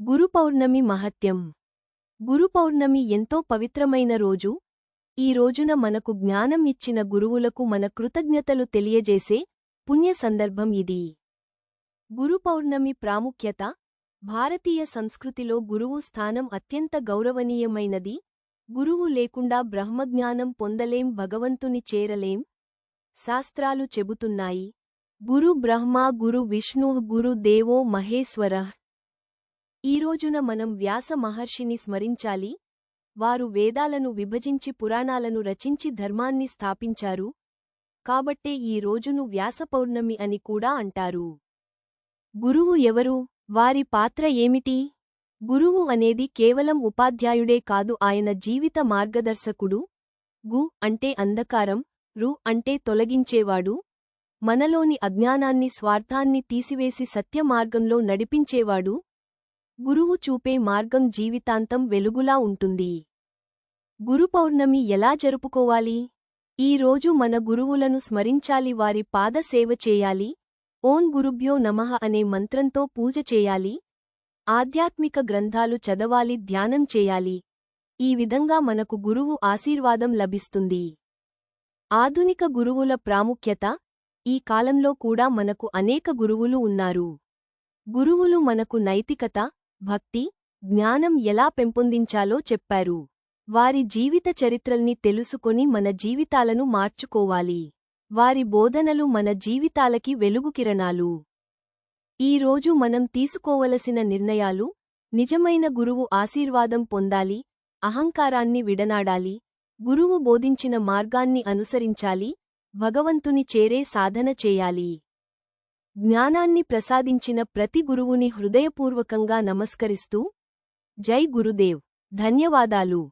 గురు పౌర్ణమి మహత్యం. గురు పౌర్ణమి ఎంతో పవిత్రమైన రోజు. ఈ రోజున మనకు జ్ఞానం ఇచ్చిన గురువులకు మన కృతజ్ఞతలు తెలియజేసే పుణ్య సందర్భం ఇది. గురు పౌర్ణమి ప్రాముఖ్యత భారతీయ సంస్కృతిలో గురువు స్థానం అత్యంత గౌరవనీయమైనది. గురువు లేకుండా బ్రహ్మజ్ఞానం పొందలేం భగవంతుని చేరలేం శాస్త్రాలు చెబుతున్నాయి. గురు బ్రహ్మ గురు విష్ణు గురు దేవో మహేశ్వరః ఈ రోజున మనం వ్యాస మహర్షిని స్మరించాలి. వారు వేదాలను విభజించి పురాణాలను రచించి ధర్మాన్ని స్థాపించారు. కాబట్టే ఈ రోజును వ్యాసపౌర్ణమి అని కూడా అంటారు. గురువు ఎవరు? వారి పాత్ర ఏమిటి? గురువు అనేది కేవలం ఉపాధ్యాయుడే కాదు ఆయన జీవిత మార్గదర్శకుడు. గు అంటే అంధకారం రు అంటే తొలగించేవాడు. మనలోని అజ్ఞానాన్ని స్వార్థాన్ని తీసివేసి సత్యమార్గంలో నడిపించేవాడు. గురువు చూపే మార్గం జీవితాంతం వెలుగులా ఉంటుంది. గురు పౌర్ణమి ఎలా జరుపుకోవాలి? ఈ రోజు మన గురువులను స్మరించాలి వారి పాద సేవ చేయాలి. ఓం గురుభ్యో నమః అనే మంత్రంతో పూజ చేయాలి. ఆధ్యాత్మిక గ్రంథాలు చదవాలి ధ్యానం చేయాలి. ఈ విధంగా మనకు గురువు ఆశీర్వాదం లభిస్తుంది. ఆధునిక గురువుల ప్రాముఖ్యత ఈ కాలంలో కూడా మనకు అనేక గురువులు ఉన్నారు. గురువులు మనకు నైతికత భక్తి జ్ఞానం ఎలా పెంపొందించాలో చెప్పారు. వారి జీవిత చరిత్రల్ని తెలుసుకొని మన జీవితాలను మార్చుకోవాలి. వారి బోధనలు మన జీవితాలకి వెలుగుకిరణాలు ఈ రోజు మనం తీసుకోవలసిన నిర్ణయాలు నిజమైన గురువు ఆశీర్వాదం పొందాలి అహంకారాన్ని విడనాడాలి గురువు బోధించిన మార్గాన్ని అనుసరించాలి భగవంతుని చేరే సాధన చేయాలి. జ్ఞానాన్ని ప్రసాదించిన ప్రతి గురువుని హృదయపూర్వకంగా నమస్కరిస్తూ జై గురుదేవ్. ధన్యవాదాలు.